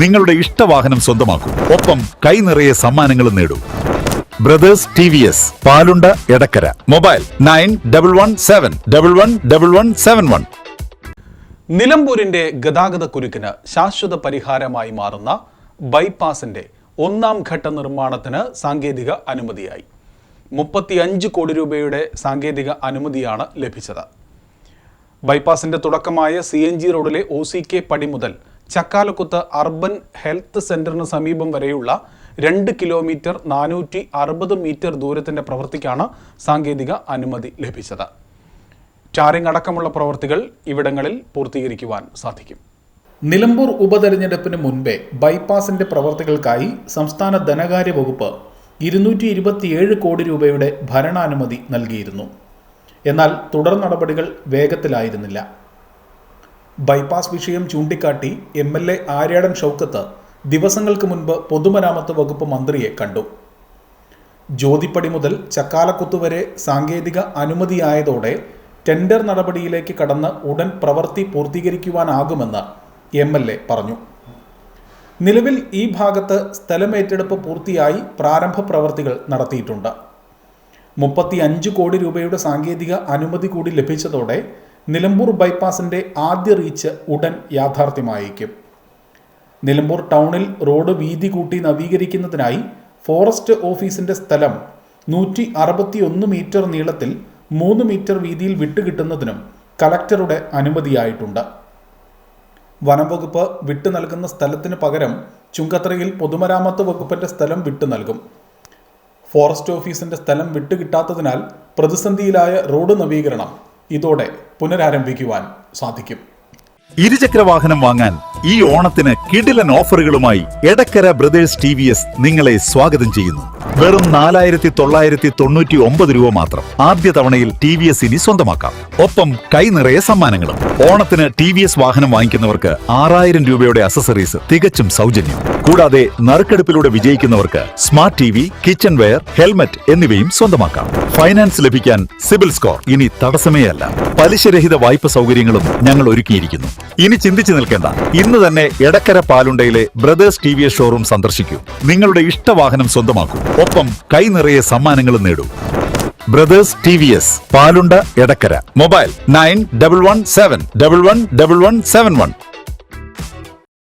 നിങ്ങളുടെ ഇഷ്ടവാഹനം സ്വന്തമാക്കൂ. ഒപ്പം കൈ നിറയെ സമ്മാനങ്ങളും നേടൂ. Brothers T V S Palunda Edakkara. Mobile nine double one seven double one double one seven one. നിലമ്പൂരിന്റെ ഗതാഗത കുരുക്കിന് ശാശ്വത പരിഹാരമായി മാറുന്ന ബൈപ്പാസിന്റെ ഒന്നാം ഘട്ട നിർമ്മാണത്തിന് സാങ്കേതിക അനുമതിയായി. മുപ്പത്തിയഞ്ച് കോടി രൂപയുടെ സാങ്കേതിക അനുമതിയാണ് ലഭിച്ചത്. ബൈപ്പാസിന്റെ തുടക്കമായ സി എൻ ജി റോഡിലെ ഒ സി കെ പടി മുതൽ ചക്കാലക്കുത്ത് അർബൻ ഹെൽത്ത് സെന്ററിന് സമീപം വരെയുള്ള രണ്ട് കിലോമീറ്റർ നാനൂറ്റി അറുപത് മീറ്റർ ദൂരത്തിന്റെ പ്രവൃത്തിക്കാണ് സാങ്കേതിക അനുമതി ലഭിച്ചത്. ടാറിംഗ് അടക്കമുള്ള പ്രവൃത്തികൾ ഇവിടങ്ങളിൽ പൂർത്തീകരിക്കുവാൻ സാധിക്കും. നിലമ്പൂർ ഉപതെരഞ്ഞെടുപ്പിന് മുൻപേ ബൈപ്പാസിന്റെ പ്രവൃത്തികൾക്കായി സംസ്ഥാന ധനകാര്യ വകുപ്പ് ഇരുന്നൂറ്റി ഇരുപത്തിയേഴ് കോടി രൂപയുടെ ഭരണാനുമതി നൽകിയിരുന്നു. എന്നാൽ തുടർ നടപടികൾ വേഗത്തിലായിരുന്നില്ല. ബൈപ്പാസ് വിഷയം ചൂണ്ടിക്കാട്ടി M L A Aryadan Shoukath ദിവസങ്ങൾക്ക് മുൻപ് പൊതുമരാമത്ത് വകുപ്പ് മന്ത്രിയെ കണ്ടു. ജ്യോതിപ്പടി മുതൽ ചക്കാലക്കുത്ത് വരെ സാങ്കേതിക അനുമതിയായതോടെ ടെൻഡർ നടപടിയിലേക്ക് കടന്ന് ഉടൻ പ്രവൃത്തി പൂർത്തീകരിക്കുവാനാകുമെന്ന് എം എൽ എ പറഞ്ഞു. നിലവിൽ ഈ ഭാഗത്ത് സ്ഥലമേറ്റെടുപ്പ് പൂർത്തിയായി പ്രാരംഭ പ്രവൃത്തികൾ നടത്തിയിട്ടുണ്ട്. മുപ്പത്തി അഞ്ച് കോടി രൂപയുടെ സാങ്കേതിക അനുമതി കൂടി ലഭിച്ചതോടെ നിലമ്പൂർ ബൈപ്പാസിന്റെ ആദ്യ റീച്ച് ഉടൻ യാഥാർത്ഥ്യമായേക്കും. നിലമ്പൂർ ടൗണിൽ റോഡ് വീതി കൂട്ടി നവീകരിക്കുന്നതിനായി ഫോറസ്റ്റ് ഓഫീസിന്റെ സ്ഥലം നൂറ്റി അറുപത്തിയൊന്ന് മീറ്റർ നീളത്തിൽ മൂന്ന് മീറ്റർ വീതിയിൽ വിട്ടുകിട്ടുന്നതിനും കലക്ടറുടെ അനുമതിയായിട്ടുണ്ട്. വനം വകുപ്പ് വിട്ടു നൽകുന്ന സ്ഥലത്തിന് പകരം ചുങ്കത്തറയിൽ പൊതുമരാമത്ത് വകുപ്പിന്റെ സ്ഥലം വിട്ടു നൽകും. ഫോറസ്റ്റ് ഓഫീസിന്റെ സ്ഥലം വിട്ടുകിട്ടാത്തതിനാൽ പ്രതിസന്ധിയിലായ റോഡ് നവീകരണം ഇതോടെ പുനരാരംഭിക്കുവാൻ സാധിക്കും. ഇരുചക്ര വാഹനം വാങ്ങാൻ ഈ ഓണത്തിന് കിടിലൻ ഓഫറുകളുമായി Edakkara brothers T V S നിങ്ങളെ സ്വാഗതം ചെയ്യുന്നു. വെറും നാലായിരത്തി തൊള്ളായിരത്തി തൊണ്ണൂറ്റി ഒമ്പത് രൂപ മാത്രം ആദ്യ തവണയിൽ ടി വി എസ് ഇനി സ്വന്തമാക്കാം. ഒപ്പം കൈ നിറയെ സമ്മാനങ്ങളും. ഓണത്തിന് ടി വി എസ് വാഹനം വാങ്ങിക്കുന്നവർക്ക് ആറായിരം രൂപയുടെ അസസറീസ് തികച്ചും സൗജന്യം. കൂടാതെ നറുക്കെടുപ്പിലൂടെ വിജയിക്കുന്നവർക്ക് smart T V kitchen ware helmet എന്നിവയും സ്വന്തമാക്കാം. ഫൈനാൻസ് ലഭിക്കാൻ സിബിൽ സ്കോർ ഇനി തടസ്സമേ അല്ല പലിശരഹിത വായ്പ സൗകര്യങ്ങളും ഞങ്ങൾ ഒരുക്കിയിരിക്കുന്നു. ഇനി ചിന്തിച്ചു നിൽക്കേണ്ട ഇന്ന് തന്നെ Edakkara പാലുണ്ടയിലെ brothers T V S showroom സന്ദർശിക്കൂ. നിങ്ങളുടെ ഇഷ്ടവാഹനം സ്വന്തമാക്കൂ. ഒപ്പം കൈ നിറയെ സമ്മാനങ്ങളും നേടൂ. Brothers T V S Palunda Edakkara. Mobile nine double one seven double one double one seven one.